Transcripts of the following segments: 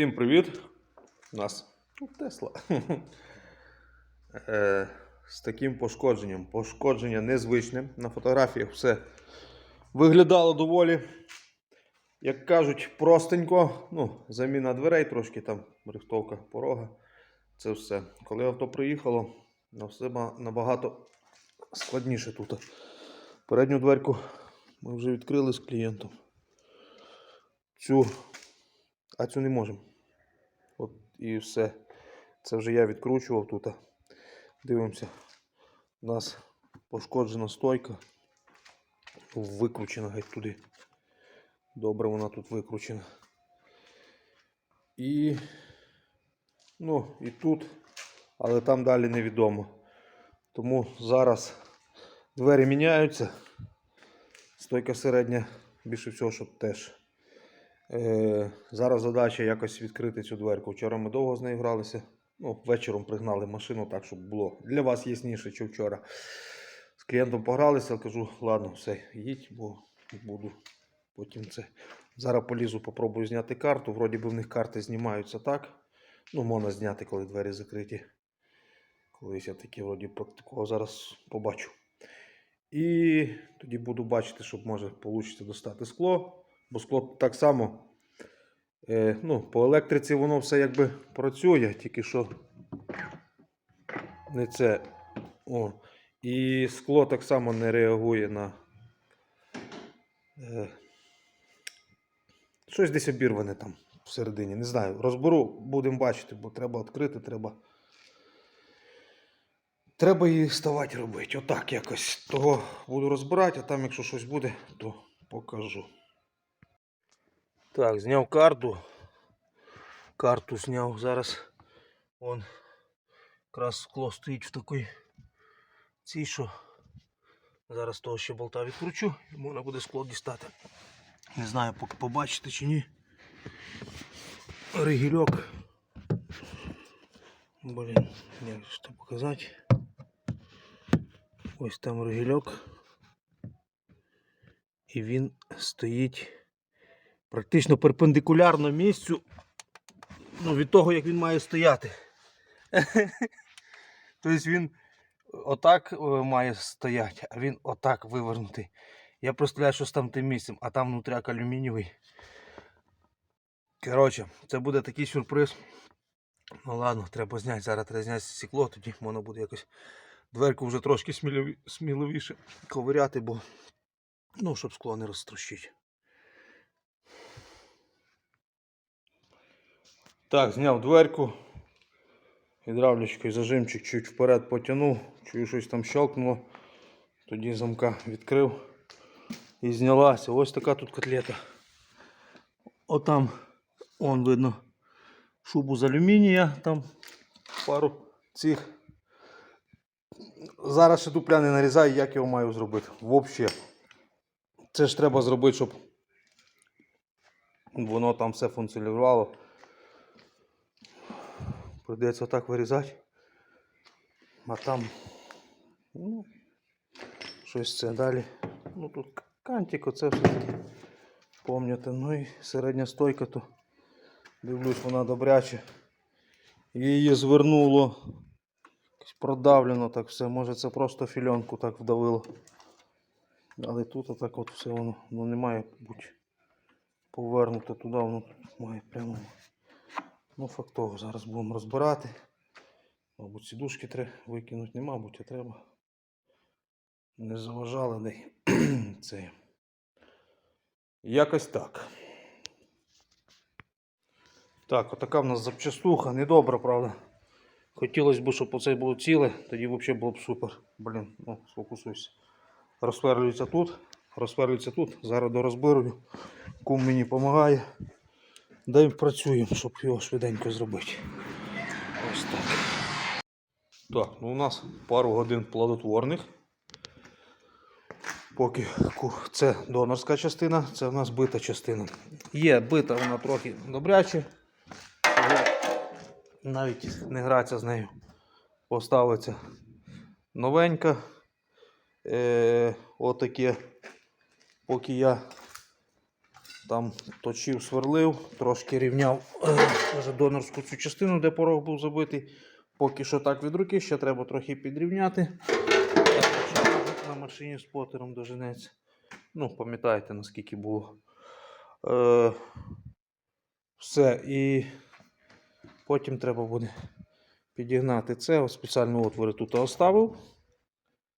Всім привіт! У нас Тесла. Е, З таким пошкодженням. Пошкодження незвичне. На фотографіях все виглядало доволі, як кажуть, простенько. Ну, заміна дверей, трошки там рихтовка порога. Це все. Коли авто приїхало, ну, все набагато складніше тут. Передню дверку ми вже відкрили з клієнтом. Цю а цю не можемо. І все. Це вже я відкручував тут. Дивимося. У нас пошкоджена стойка. Викручена геть туди. Добре вона тут викручена. І. Ну, і тут, але там далі невідомо. Тому зараз двері міняються. Стойка середня, більше всього, щоб теж. Е, зараз задача якось відкрити цю дверку. Вчора ми довго з нею гралися. Ну, вечором пригнали машину так, щоб було для вас ясніше, чи вчора. З клієнтом погралися, кажу, ладно, все, їдь, бо буду потім це. Зараз полізу, попробую зняти карту. Вроді би в них карти знімаються так. Ну, можна зняти, коли двері закриті. Колись я таке вроді практикував, зараз побачу. І тоді буду бачити, щоб може вийде достати скло. Бо скло так само. Е, ну, по електриці воно все якби працює, тільки що не це. О. І скло так само не реагує на. Е, щось десь обірване там всередині. Не знаю. Розберу, будемо бачити, бо треба відкрити, треба. Треба її ставати робити. Отак якось. Того буду розбирати, а там, якщо щось буде, то покажу. Так, зняв карту. Карту зняв. Зараз он якраз скло стоїть в такій цій, що зараз того ще болта відкручу і можна буде скло дістати. Не знаю, поки побачите чи ні. Ригільок. Блін, як ж це показати. Ось там ригільок. І він стоїть практично перпендикулярно місцю ну, від того, як він має стояти. тобто він отак е, має стояти, а він отак вивернутий. Я представляю, що з там тим місцем, а там внутряк алюмінієвий. Коротше, це буде такий сюрприз. Ну ладно, треба зняти. Зараз треба зняти стекло, тоді можна буде якось дверку вже трошки сміливіше ковиряти, бо ну, щоб скло не розтрощити. Так, зняв дверку. Гідравлічкою зажимчик чуть вперед потягнув, чую щось там щелкнуло. Тоді замка відкрив і знялася. Ось така тут котлета. Отам, он видно, шубу з алюмінія, там пару цих. Зараз ще дупля не нарізаю, як його маю зробити. Взагалі. Це ж треба зробити, щоб воно там все функціонувало. Придеться отак вирізати. А там ну, щось це далі. Ну тут кантик, оце все таки. Ну і середня стойка, то дивлюсь, вона добряче. Її звернуло. Продавлено так все. Може це просто фільонку так вдавило. Але тут отак от все воно, воно не має бути повернуто туди, воно тут має прямо. Ну, фактово, зараз будемо розбирати. Мабуть, сідушки треба викинути, не мабуть, а треба. Не заважали де це. Якось так. Так, отака в нас запчастуха. Недобра, правда. Хотілося б, щоб оце було ціле, тоді взагалі було б супер. Блін, ну, сфокусуйся. Розсверлюється тут, розсверлюється тут. Зараз дорозбирую. Кум мені допомагає. Дай працюємо, щоб його швиденько зробити. Ось так. Так, ну у нас пару годин плодотворних. Поки це донорська частина, це у нас бита частина. Є бита вона трохи добряче. Навіть не гратися з нею. Поставиться новенька. Е, отаке. Поки я Там точив, сверлив, трошки рівняв е, вже донорську цю частину, де порог був забитий. Поки що так від руки, ще треба трохи підрівняти. На машині з потером доженеться. Ну, пам'ятаєте, наскільки було. Е, все. І потім треба буде підігнати це. Ось спеціальні отвори тут оставив,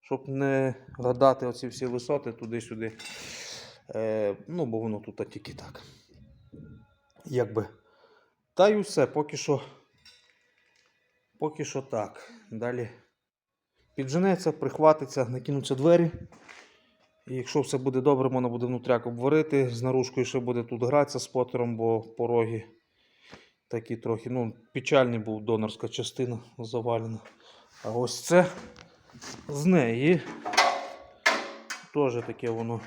щоб не гадати оці всі висоти туди-сюди. Е, ну, бо воно тут тільки так. Якби. Та й усе, поки що. Поки що так. Далі підженеться, прихватиться, накинуться двері. І якщо все буде добре, можна буде внутряк обварити. З наружкою ще буде тут гратися з потером, бо пороги такі трохи. Ну, печальний був донорська частина завалена. А ось це з неї теж таке воно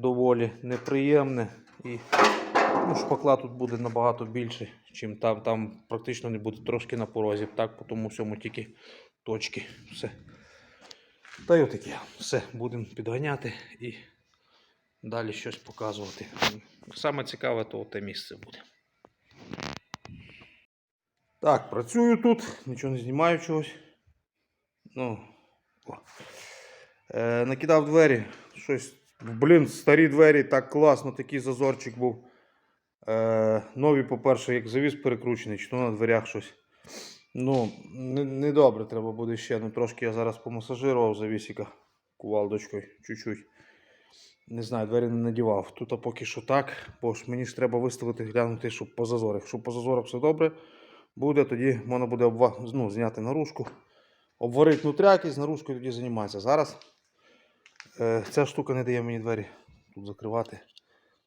доволі неприємне. І ну, шпакла тут буде набагато більше, чим там. Там практично не буде трошки на порозі. Так, по тому всьому тільки точки. Все. Та й отаке. Все, будемо підганяти і далі щось показувати. Саме цікаве, то те місце буде. Так, працюю тут, нічого не знімаю чогось. Ну. Е, накидав двері. Щось. Блін, старі двері, так класно, такий зазорчик був. Е, нові, по-перше, як завіс перекручений, чи то на дверях щось. Ну, не, не треба буде ще. Ну, трошки я зараз помасажирував завісіка кувалдочкою, чуть-чуть. Не знаю, двері не надівав. Тут а поки що так, бо ж мені ж треба виставити, глянути, щоб по зазорах. Якщо по зазорах все добре буде, тоді можна буде обва... ну, зняти наружку, обварити нутряки, з наружкою тоді займатися. Зараз ця штука не дає мені двері тут закривати,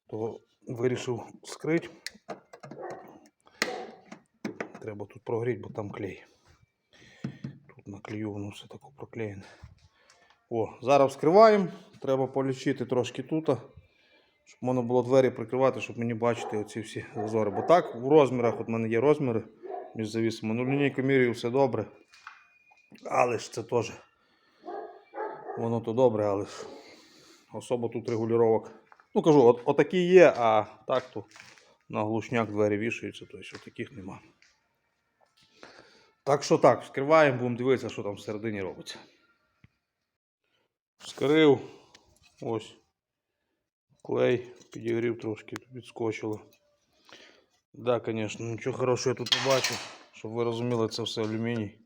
то вирішив скрити. Треба тут прогріти, бо там клей. Тут на клею воно все таке проклеєне. О, зараз вскриваємо. Треба полічити трошки тут, щоб можна було двері прикривати, щоб мені бачити оці всі зазори. Бо так, в розмірах, от в мене є розміри між завісами. Ну, лінійку міряю все добре. Але ж це теж. Воно то добре, але ж особо тут регулювання. Ну кажу, от, отакі є, а так то на глушняк двері вішаються, тобто таких нема. Так що так, вскриваємо, будемо дивитися, що там всередині робиться. Вскрив. Ось. Клей, підігрів трошки, відскочило. Да, звісно, нічого хорошого я тут не бачу. Щоб ви розуміли, це все алюміній.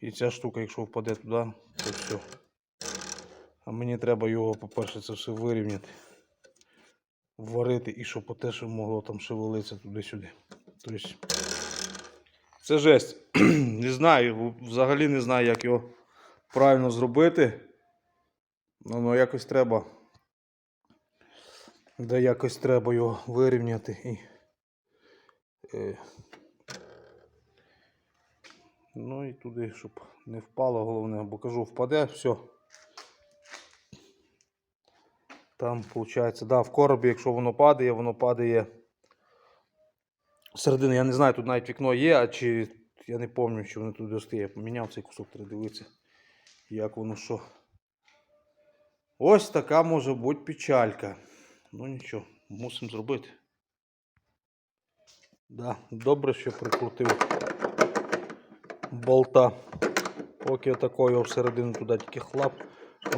І ця штука, якщо впаде туди, то все. А мені треба його, по-перше, це все вирівняти, варити і щоб те, що могло там шевелитися туди-сюди. Тобто, це жесть. не знаю, взагалі не знаю, як його правильно зробити. Ну, ну якось треба. Де якось треба його вирівняти і. Ну і туди, щоб не впало головне, бо кажу, впаде, все. Там, виходить, да, в коробі, якщо воно падає, воно падає середини. Я не знаю, тут навіть вікно є, а чи я не пам'ятаю, чи воно тут достає. Я поміняв цей кусок, треба дивитися, як воно що. Ось така може бути печалька. Ну нічого, мусимо зробити. Да, добре, що прикрутив болта. Поки отакою його всередину туди тільки хлап.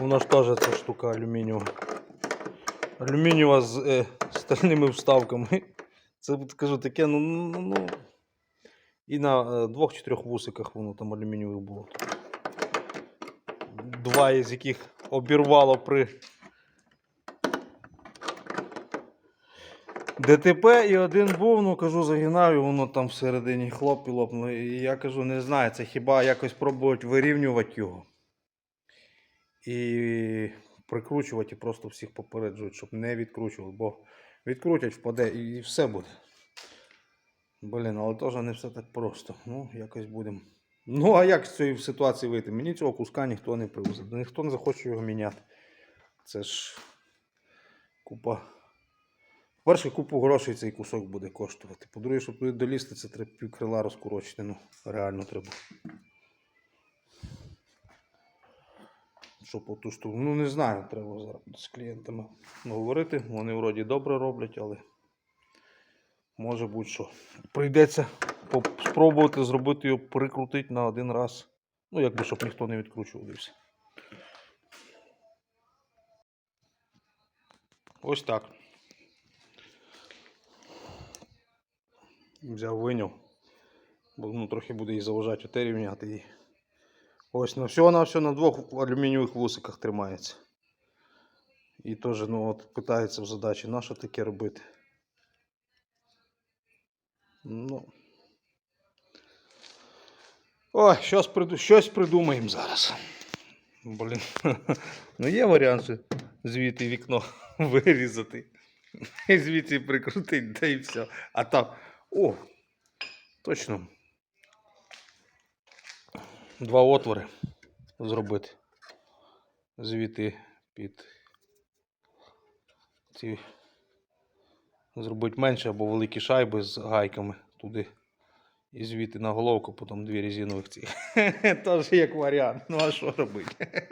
Воно ж теж ця штука алюмінієва. Алюмінієва з е, стальними вставками. Це кажу таке, ну, ну, ну. І на е, двох чи трьох вусиках воно там алюмінієвих було. Два із яких обірвало при ДТП і один був, ну кажу, загинав, і воно там всередині хлоп і лопнуло. І я кажу, не знаю, це хіба якось пробувати вирівнювати його. І прикручувати і просто всіх попереджують, щоб не відкручували, бо відкрутять, впаде і все буде. Блін, але теж не все так просто. Ну, якось будемо. Ну, а як з цієї ситуації вийти? Мені цього куска ніхто не привезе. Ніхто не захоче його міняти. Це ж купа. Перше, купу грошей цей кусок буде коштувати. По-друге, щоб туди долізти, це треба пів крила розкорочити. Ну, реально треба. Щоб оту штуку. Ну не знаю, треба зараз з клієнтами говорити. Вони вроді добре роблять, але може бути що. Прийдеться спробувати зробити його прикрутити на один раз. Ну, якби щоб ніхто не відкручував і все. Ось так. Взяв виняв. Бо ну, трохи буде її заважати оте рівняти її. Ось на всього на все на двох алюмінієвих вусиках тримається. І теж ну, от, питається в задачі, на що таке робити. Ну. Ой, щось, приду... щось придумаємо зараз. Блін. Ну є варіант що звідти вікно вирізати. І звідси прикрутити, та і все. А там. О! Точно. Два отвори зробити. Звідти під ці зробити менше або великі шайби з гайками туди. І звідти на головку, потім дві резинових ці. Теж як варіант. Ну а що робити?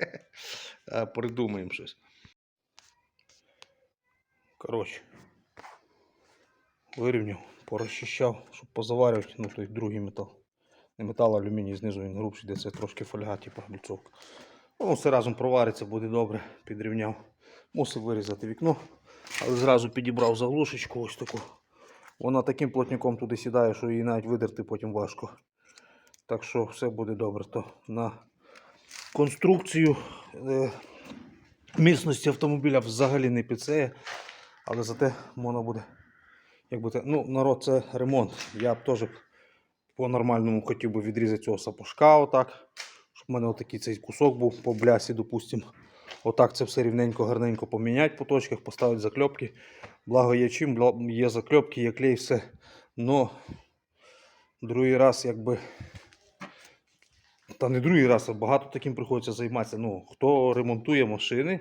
Придумаємо щось. Коротше. Вирівняв, порозчищав, щоб позаварювати, ну той другий метал. Не метал, алюміній знизу він грубший, де це трошки фольга, типу глюцовка. Ну, все разом провариться, буде добре, підрівняв. Мусив вирізати вікно, але зразу підібрав заглушечку ось таку. Вона таким плотником туди сідає, що її навіть видерти потім важко. Так що все буде добре. То на конструкцію е, міцності автомобіля взагалі не підсеє, але зате можна буде. Якби те, ну, народ, це ремонт. Я б теж по-нормальному хотів би відрізати цього сапожка, отак. Щоб в мене отакий цей кусок був по блясі, допустимо. Отак це все рівненько, гарненько поміняти по точках, поставити закльопки. Благо є чим, є закльопки, є клей, все. Но другий раз, якби. Та не другий раз, а багато таким приходиться займатися. Ну, хто ремонтує машини,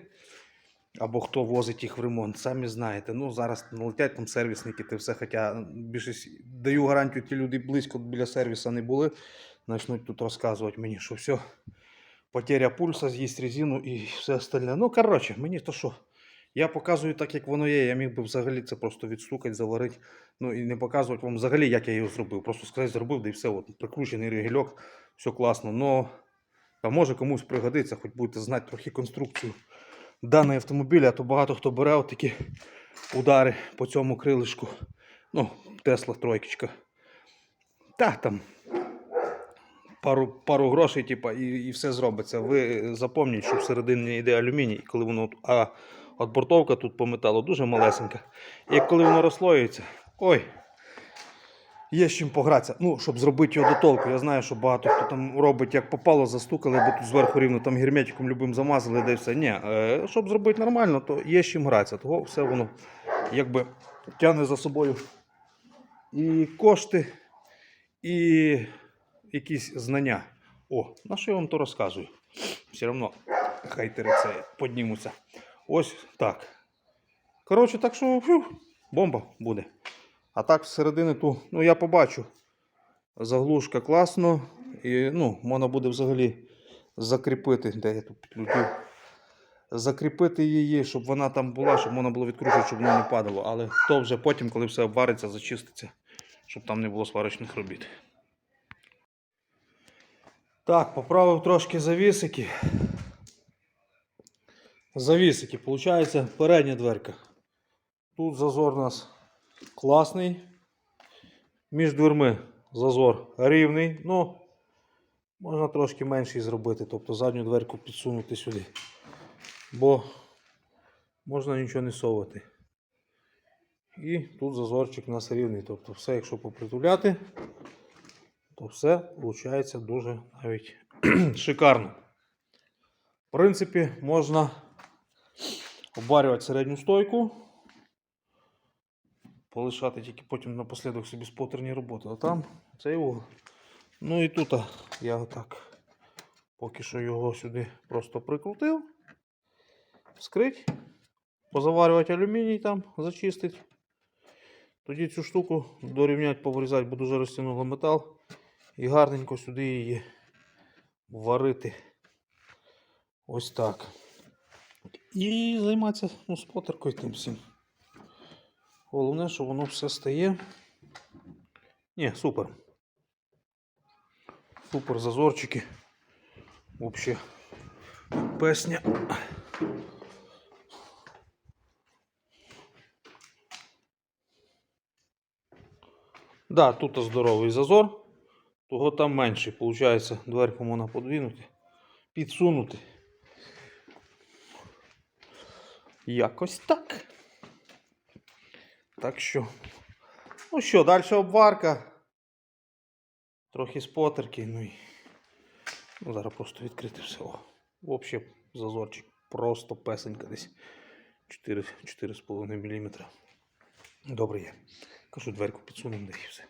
або хто возить їх в ремонт, самі знаєте. Ну, зараз налетять там сервісники, ти все. Хоча більшість даю гарантію, ті люди близько біля сервіса не були. Почнуть тут розказувати мені, що все, потеря пульса, з'їсть резину і все остальне. Ну, коротше, мені то що. Я показую так, як воно є. Я міг би взагалі це просто відстукати, заварити. Ну і не показувати вам взагалі, як я його зробив. Просто сказати, зробив, да і все. От, прикручений регельок, все класно. Но а може комусь пригодиться, хоч будете знати трохи конструкцію даного автомобіля, а то багато хто бере такі удари по цьому крилишку. Ну, Тесла тройкочка. Та там пару, пару грошей, типа, і, і все зробиться. Ви запам'ятайте, що всередині йде алюміній, коли воно. А от бортовка тут по металу дуже малесенька. І коли воно розслоюється, ой. Є з чим погратися. Ну, щоб зробити його до толку. Я знаю, що багато хто там робить, як попало, застукали, бо тут зверху рівно там герметиком любим замазали, де все. Ні, е, щоб зробити нормально, то є з чим гратися. Того все воно якби тягне за собою і кошти, і якісь знання. О, на що я вам то розказую? Все одно хейтери це піднімуться. Ось так. Коротше, так що фу, бомба буде. А так всередині ту, ну я побачу. Заглушка класно. І ну, можна буде взагалі закріпити, де я тут підключив. Закріпити її, щоб вона там була, щоб можна було відкручувати, щоб воно не падало. Але то вже потім, коли все обвариться, зачиститься, щоб там не було сварочних робіт. Так, поправив трошки завісики. Завісики, виходить, передня дверка. Тут зазор у нас класний. Між дверми зазор рівний. Ну, можна трошки менший зробити, тобто задню дверку підсунути сюди. Бо можна нічого не совати. І тут зазорчик у нас рівний. Тобто все, якщо попритуляти, то все виходить дуже навіть шикарно. В принципі, можна обварювати середню стойку. Полишати тільки потім напослідок собі спотерні роботи. А там цей угол. Ну і тут я отак поки що його сюди просто прикрутив. Вскрить, позаварювати алюміній там, зачистить. Тоді цю штуку дорівняти, повирізати, бо дуже розтягнуло метал. І гарненько сюди її варити. Ось так. І займатися ну, спотеркою тим всім. Головне, що воно все стає. Ні, супер. Супер зазорчики. Взагалі. Песня. Да, тут здоровий зазор, того там менший. Получається, дверку можна подвинути, підсунути. Якось так. Так що. Ну що, далі обварка. Трохи спотерки, ну і. Ну, зараз просто відкрити все. Взагалі зазорчик просто песенька десь 4, 4,5 мм. Добре є. Кажу, дверку підсунемо, да і все.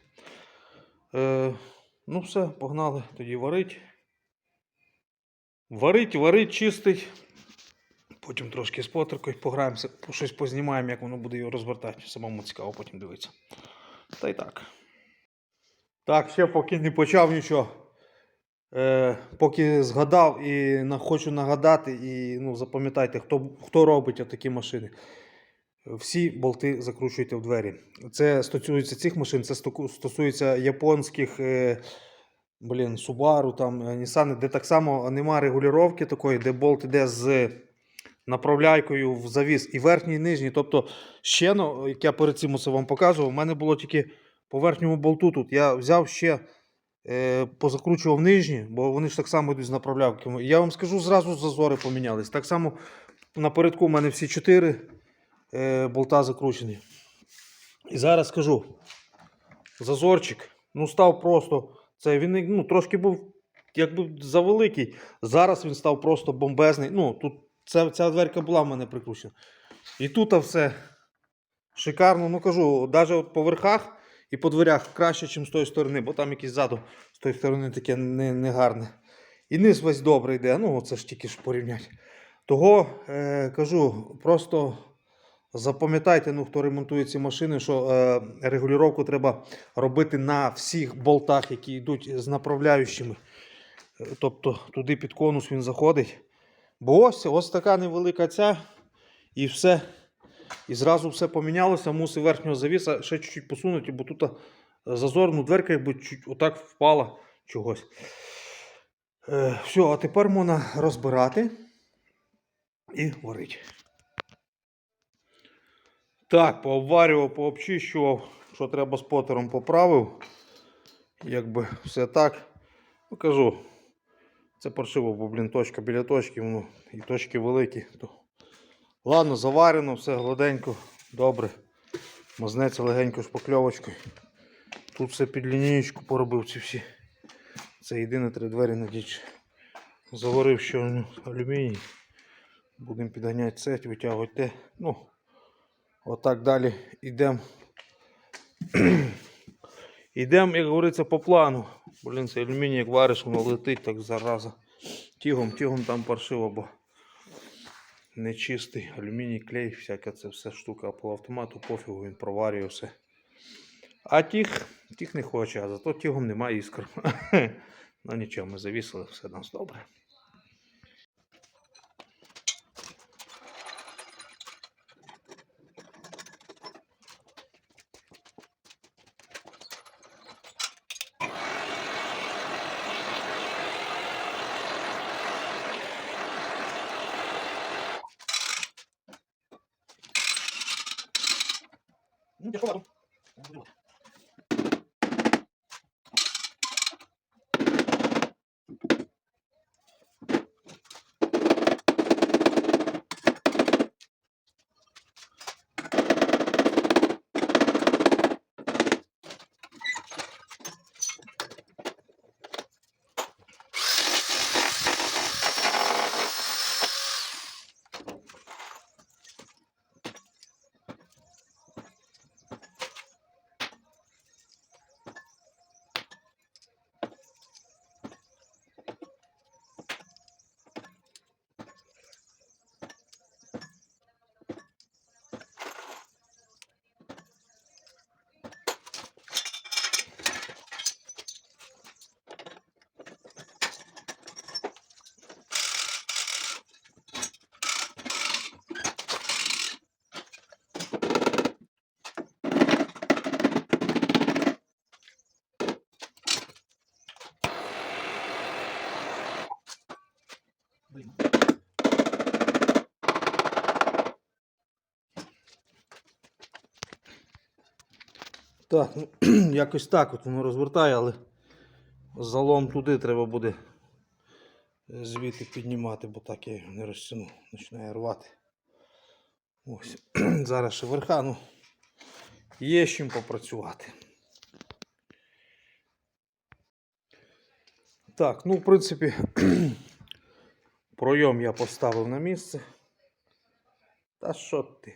Е, ну все, погнали тоді варить. Варить, варить, чистить. Потім трошки з потеркою пограємося, щось познімаємо, як воно буде його розвертати. Самому цікаво потім дивитися. Та й так. Так, ще поки не почав нічого. Е, поки згадав і хочу нагадати, і ну, запам'ятайте, хто, хто робить такі машини. Всі болти закручуйте в двері. Це стосується цих машин, це стосується японських е, блін, Subaru, там, е, Nissan, де так само нема регулювання такої, де болт іде з направляйкою в завіс і верхній, і нижній. Тобто, ще, ну, як я перед цим усе вам показував, у мене було тільки по верхньому болту тут. Я взяв ще, е, позакручував нижні, бо вони ж так само йдуть з направлявками. Я вам скажу, зразу зазори помінялись. Так само напередку у мене всі чотири е, болта закручені. І зараз скажу: зазорчик, ну став просто. Це він ну, трошки був якби завеликий. Зараз він став просто бомбезний. Ну, тут ця, ця дверка була в мене прикручена. І тут все шикарно. Ну кажу, навіть по верхах і по дверях краще, ніж з тої сторони, бо там якийсь ззаду з тої сторони таке не, не. І низ весь добре йде. Ну, це ж тільки ж порівняти. Того е, кажу, просто запам'ятайте, ну, хто ремонтує ці машини, що е, регулювання треба робити на всіх болтах, які йдуть з направляючими. Е, Тобто туди під конус він заходить. Бо ось, ось така невелика ця, і все. І зразу все помінялося, мусив верхнього завіса ще чуть-чуть посунути, бо тут зазор, ну, дверка якби чуть отак впала чогось. Е, все, а тепер можна розбирати і варити. Так, пообварював, пообчищував, що треба спотером поправив. Якби все так. Ну, кажу, це паршиво, бо, блін, точка біля точки, воно і точки великі. То... Ладно, заварено, все гладенько, добре. Мазнеться легенько шпакльовочкою. Тут все під лінієчку поробив ці всі. Це єдине три двері надіч. Заварив ще ну, алюміній. Будемо підганяти це, витягувати. Ну, отак далі йдемо. Йдемо, як говориться, по плану. Блін, це алюміній, як вариш, воно летить так зараза. Тігом, тігом там паршиво, бо нечистий. Алюміній, клей, всяка це все штука. А по автомату пофігу він проварює все. А тіг, тіг не хоче, а зато тігом немає іскр. ну нічого, ми завісили, все нас добре. Ну, тяжело. Так, ну, якось так от воно розвертає, але залом туди треба буде е, звідти піднімати, бо так я його не розтягну, починає рвати. Ось. Зараз ще верха, ну, є з чим попрацювати. Так, ну, в принципі, пройом я поставив на місце. Та що ти?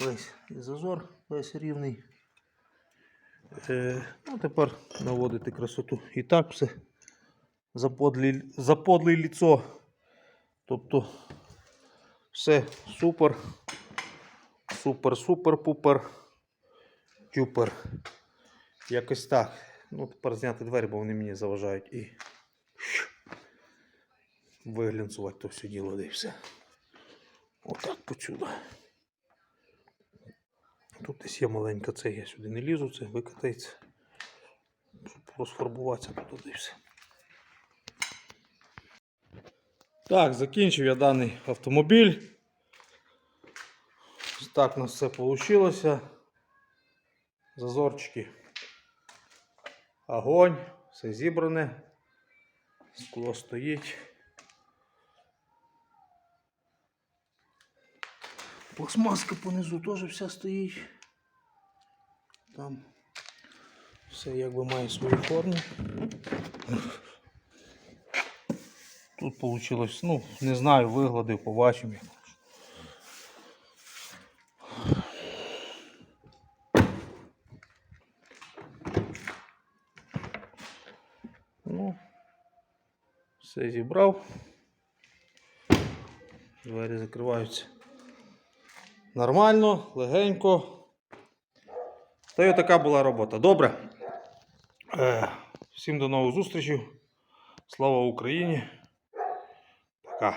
Весь зазор, весь рівний. Е, ну, тепер наводити красоту. І так все заподлі, ліцо. Тобто все супер. Супер, супер, пупер. Тюпер. Якось так. Ну, тепер зняти двері, бо вони мені заважають і виглянцувати то все діло, де все. Отак почула. Тут десь є маленька це, я сюди не лізу, це викатається. Щоб розфарбуватися тут і все. Так, закінчив я даний автомобіль. Ось Так у нас все вийшло. Зазорчики. Огонь, все зібране. Скло стоїть. Пластмаска понизу теж вся стоїть. Там все якби має свою форму. Тут вийшло, ну, не знаю, вигладив, побачимо. Ну, все зібрав. Двері закриваються. Нормально, легенько. Та й така була робота. Добре. Е, всім до нових зустрічей. Слава Україні. Пока.